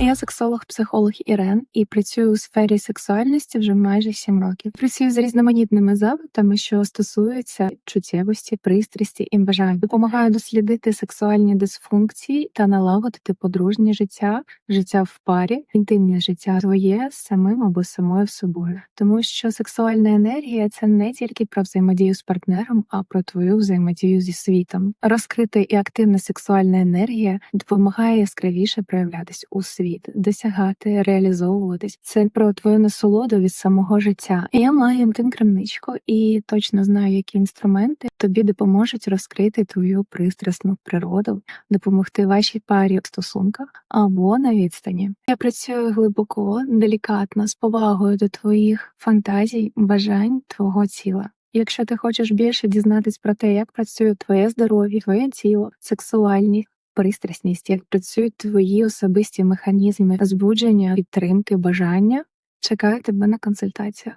Я сексолог, психолог Ірен і працюю у сфері сексуальності вже майже 7 років. Працюю з різноманітними запитами, що стосуються чуттєвості, пристрасті і бажань. Допомагаю дослідити сексуальні дисфункції та налагодити подружнє життя, життя в парі, інтимне життя своє з самим або самою собою. Тому що сексуальна енергія це не тільки про взаємодію з партнером, а про твою взаємодію зі світом. Розкрита і активна сексуальна енергія допомагає яскравіше проявлятись у світ, досягати, реалізовуватись. Це про твою насолоду від самого життя. Я маю інтим крамничку і точно знаю, які інструменти тобі допоможуть розкрити твою пристрасну природу, допомогти вашій парі в стосунках або на відстані. Я працюю глибоко, делікатно, з повагою до твоїх фантазій, бажань твого тіла. Якщо ти хочеш більше дізнатись про те, як працює твоє здоров'я, твоє тіло, сексуальність, пристрасність, як працюють твої особисті механізми збудження, підтримки, бажання, чекаю тебе на консультацію.